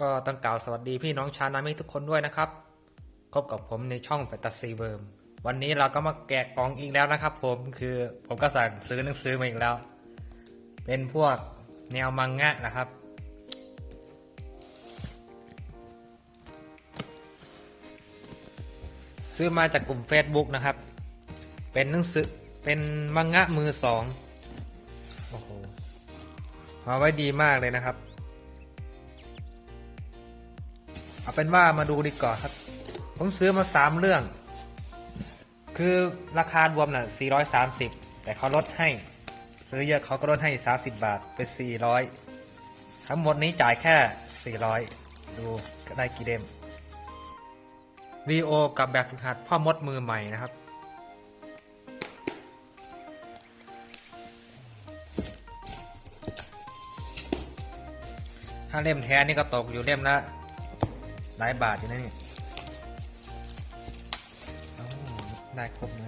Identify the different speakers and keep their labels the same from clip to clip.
Speaker 1: ก็ต้องกล่าวสวัสดีพี่น้องชาวนามิทุกคนด้วยนะครับพบกับผมในช่องแฟนตาซีเวิร์มวันนี้เราก็มาแกะกล่องอีกแล้วนะครับ ผมคือผมก็สั่งซื้อหนังสือมาอีกแล้ว เป็นพวกแนวมังงะนะครับ ซื้อมาจากกลุ่ม Facebook นะครับ เป็นหนังสือเป็นมังงะมือสองโอ้โหมาไว้ดีมากเลยนะครับ เอาเป็นว่ามาดูดีกว่าครับ ผมซื้อมาสามเรื่อง คือราคารวมน่ะ430 แต่เขาลดให้ ซื้อเยอะเขาก็ลดให้ 30 บาทเป็น 400 ทั้งหมดนี้จ่ายแค่ 400 ดูได้กี่เดมรีโอกับแบบฝึกหัดพ่อมดมือใหม่นะครับถ้าเล่มแท้นี่ก็ตกอยู่เล่มละ หลายบาทอยู่นะนี่ได้ครบไหม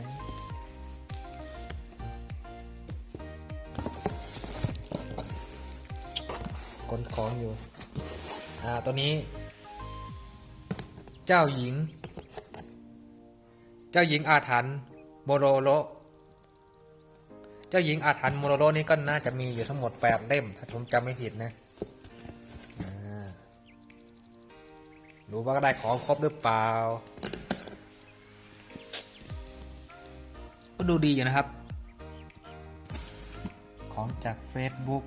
Speaker 1: กนของอยู่ อ่า ตัวนี้ เจ้าหญิง เจ้าหญิงอาถรรพ์โมโรโรเจ้าหญิงอาถรรพ์โมโรโรนี่ก็น่าจะมีอยู่ทั้งหมดแปดเล่ม ถ้าผมจำไม่ผิดนะ ดูว่าก็ได้ของครบหรือเปล่า ก็ดูดีอยู่นะครับ ของจาก Facebook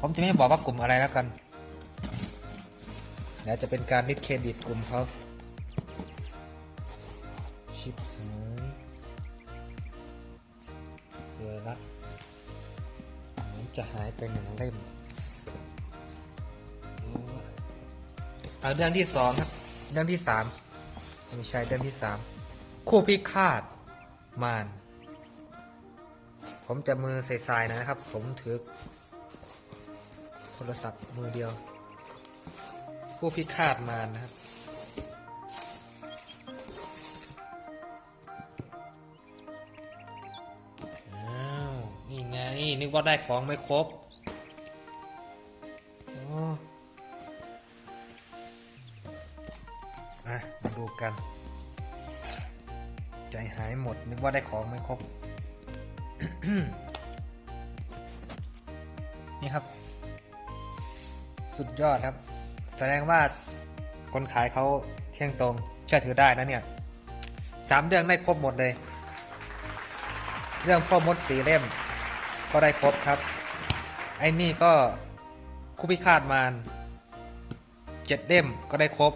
Speaker 1: ผมจะไม่บอกว่ากลุ่มอะไรแล้วกันเดี๋ยวจะเป็นการดิสเครดิตกลุ่มเขาชิปหายเสือละเหมือนจะหายไปหนึ่งเล่ม เอาเรื่องที่สองครับ เรื่องที่สามไม่ใช่เรื่องที่สามคู่พิฆาตมารผมจะมือใส่ๆนะครับ ผมถือ โทรศัพท์มือเดียว คู่พิฆาตมารนะครับ อ้าว นี่ไง นึกว่าได้ของไม่ครบ อะมาดูกัน ใจหายหมด นึกว่าได้ของไม่ครบ นี่ครับ สุดยอดครับ แสดงว่าคนขายเขาเที่ยงตรงเชื่อถือได้นะเนี่ยสามเรื่องได้ครบหมดเลย เรื่องพ่อมดสีเล่ม ก็ได้ครบครับ ไอ้นี่ก็คุพิฆาตมารเจ็ดเล่มก็ได้ครบ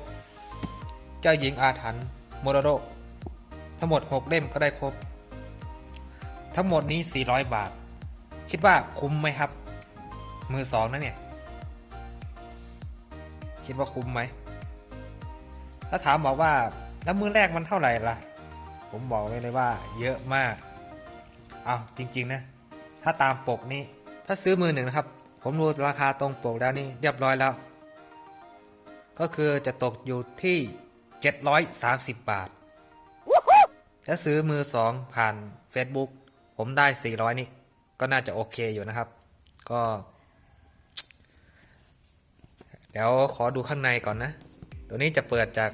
Speaker 1: เจ้าหญิงอาถรรพ์โมโรโรทั้งหมด 6 เล่มก็ได้ครบ ทั้งหมดนี้ 400 บาท คิดว่าคุ้มไหมครับ มือสองนะเนี่ย คิดว่าคุ้มไหม ถ้าถามบอกว่าแล้วมือแรกมันเท่าไหร่ล่ะ ผมบอกไว้เลยว่า เยอะมากอ้าวจริง ๆ นะ ถ้าตามปกนี่ถ้าซื้อมือหนึ่งนะครับ ผมดูราคาตรงปกแล้วนี่เรียบร้อยแล้ว ก็คือจะตกอยู่ที่ 730 บาท ถ้าซื้อมือสองผ่าน Facebook ผมได้ 400 นี่ ก็น่าจะโอเคอยู่นะครับ ก็ เดี๋ยวขอดูข้างในก่อนนะ ตัวนี้จะเปิดจาก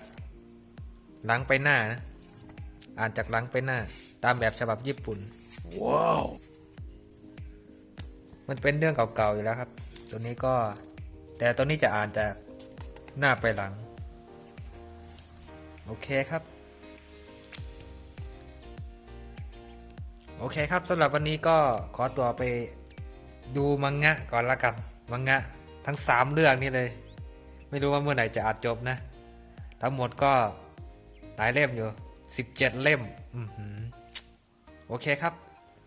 Speaker 1: หลังไปหน้านะ อ่านจากหลังไปหน้า ตามแบบฉบับญี่ปุ่น
Speaker 2: ว้าว
Speaker 1: มันเป็นเรื่องเก่าๆอยู่แล้วครับ ตัวนี้ก็ แต่ตัวนี้จะอ่านจากหน้าไปหลัง โอเคครับ โอเคครับสำหรับวันนี้ก็ขอตัวไปดูมังงะก่อนละกันมังงะทั้งสามเรื่องนี้เลย ไม่รู้ว่าเมื่อไหร่จะอาจจบนะ ทั้งหมดก็หลายเล่มอยู่สิบเจ็ดเล่มอโอเคครับ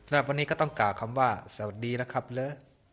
Speaker 1: สำหรับวันนี้ก็ต้องกล่าวคำว่าสวัสดีแล้วครับเลย